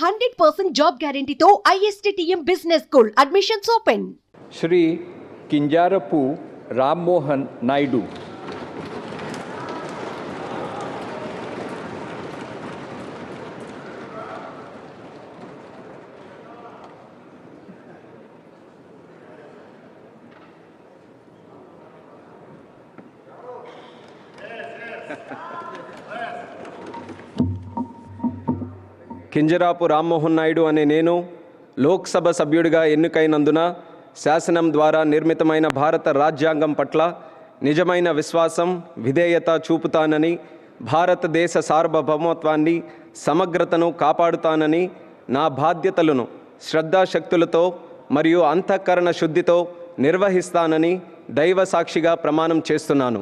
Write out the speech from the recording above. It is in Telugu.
Hundred percent job గ్యారంటీతో I S T T M business school admissions open Shri Kinjarapu Rammohan Naidu Kinjarapu Rammohan Naidu అనే నేను లోక్సభ సభ్యుడిగా ఎన్నికైనందున శాసనం ద్వారా నిర్మితమైన భారత రాజ్యాంగం పట్ల నిజమైన విశ్వాసం విధేయత చూపుతానని భారతదేశ సార్వభౌమత్వాన్ని సమగ్రతను కాపాడుతానని నా బాధ్యతలను శ్రద్ధాశక్తులతో మరియు అంతఃకరణ శుద్ధితో నిర్వహిస్తానని దైవ సాక్షిగా ప్రమాణం చేస్తున్నాను.